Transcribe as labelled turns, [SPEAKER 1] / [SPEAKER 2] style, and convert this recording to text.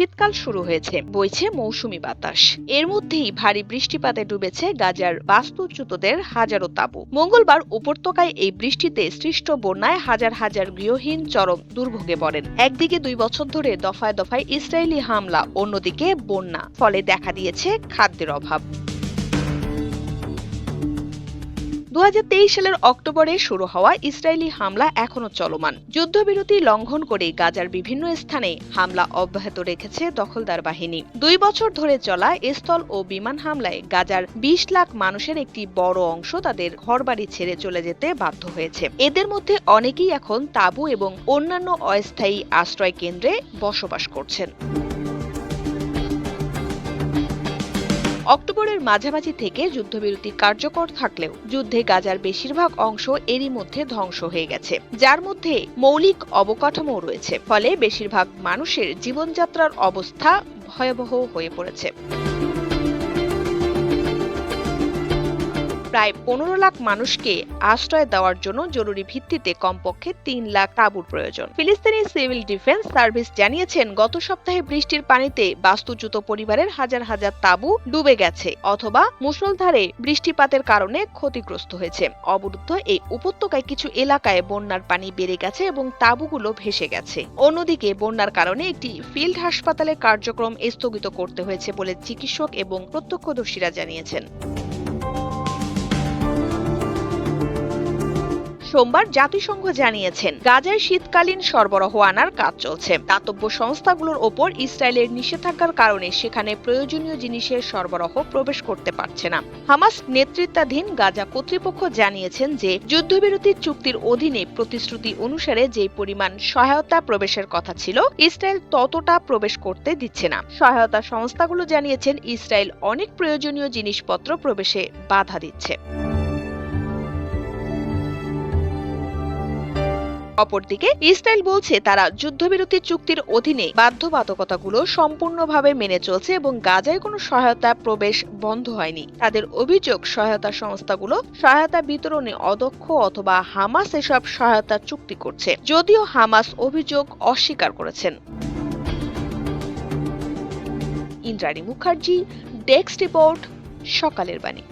[SPEAKER 1] শীতকাল শুরু হয়েছে, বইছে মৌসুমি বাতাস। এর মধ্যেই ভারী বৃষ্টিপাতে ডুবেছে গাজার বাস্তুচ্যুতদের হাজারো তাঁবু। মঙ্গলবার উপত্যকায় এই বৃষ্টিতে সৃষ্ট বন্যায় হাজার হাজার গৃহহীন চরম দুর্ভোগে পড়েন। একদিকে দুই বছর ধরে দফায় দফায় ইসরায়েলি হামলা, অন্যদিকে বন্যা। ফলে দেখা দিয়েছে খাদ্যের অভাব। দু হাজার তেইশ সালের অক্টোবরে শুরু হওয়া ইসরায়েলি হামলা এখনও চলমান। যুদ্ধবিরতি লঙ্ঘন করে গাজার বিভিন্ন স্থানে হামলা অব্যাহত রেখেছে দখলদার বাহিনী। দুই বছর ধরে চলা স্থল ও বিমান হামলায় গাজার ২০ লাখ মানুষের একটি বড় অংশ তাদের ঘরবাড়ি ছেড়ে চলে যেতে বাধ্য হয়েছে। এদের মধ্যে অনেকেই এখন তাঁবু এবং অন্যান্য অস্থায়ী আশ্রয় কেন্দ্রে বসবাস করছেন। অক্টোবরের মাঝামাঝি থেকে যুদ্ধবিরতি কার্যকর থাকলেও যুদ্ধে গাজার বেশিরভাগ অংশ এরই মধ্যে ধ্বংস হয়ে গেছে। যার মধ্যে মৌলিক অবকাঠামো রয়েছে, ফলে বেশিরভাগ মানুষের জীবনযাত্রার অবস্থা ভয়াবহ হয়ে পড়েছে। প্রায় পনেরো লাখ মানুষকে আশ্রয় দেওয়ার জন্য জরুরি ভিত্তিতে কমপক্ষে তিন লাখ তাঁবুর প্রয়োজন। ফিলিস্তিনি সিভিল ডিফেন্স সার্ভিস জানিয়েছেন, গত সপ্তাহে বৃষ্টির পানিতে বাস্তুচ্যুত পরিবারের হাজার হাজার তাঁবু ডুবে গেছে অথবা মুষলধারে বৃষ্টিপাতের কারণে ক্ষতিগ্রস্ত হয়েছে। অবরুদ্ধ এই উপত্যকায় কিছু এলাকায় বন্যার পানি বেড়ে গেছে এবং তাঁবুগুলো ভেসে গেছে। অন্যদিকে বন্যার কারণে একটি ফিল্ড হাসপাতালের কার্যক্রম স্থগিত করতে হয়েছে বলে চিকিৎসক এবং প্রত্যক্ষদর্শীরা জানিয়েছেন। সোমবার জাতিসংঘ জানিয়েছেন, গাজায় শীতকালীন সরবরাহ আনার কাজ চলছে। দাতব্য সংস্থাগুলোর ওপর ইসরায়েলের নিষেধাজ্ঞার কারণে সেখানে প্রয়োজনীয় জিনিসের সরবরাহ প্রবেশ করতে পারছে না। হামাস নেতৃত্বাধীন গাজা কর্তৃপক্ষ জানিয়েছেন যে যুদ্ধবিরতি চুক্তির অধীনে প্রতিশ্রুতি অনুসারে যে পরিমাণ সহায়তা প্রবেশের কথা ছিল, ইসরায়েল ততটা প্রবেশ করতে দিচ্ছে না। সহায়তা সংস্থাগুলো জানিয়েছেন, ইসরায়েল অনেক প্রয়োজনীয় জিনিসপত্র প্রবেশে বাধা দিচ্ছে। অপরদিকে ইসরায়েল বলছে তারা যুদ্ধবিরতি চুক্তির অধীনে বাধ্যবাধকতাগুলো সম্পূর্ণভাবে মেনে চলছে এবং গাজায় কোনো সহায়তা প্রবেশ বন্ধ হয়নি। তাদের অভিযোগ, সহায়তা সংস্থাগুলো সহায়তা বিতরণে অদক্ষ অথবা হামাস এসব সহায়তা চুক্তি করছে, যদিও হামাস অভিযোগ অস্বীকার করেছেন। ইন্দ্রাণী মুখার্জি, ডেস্ক রিপোর্ট, সকালের বাণী।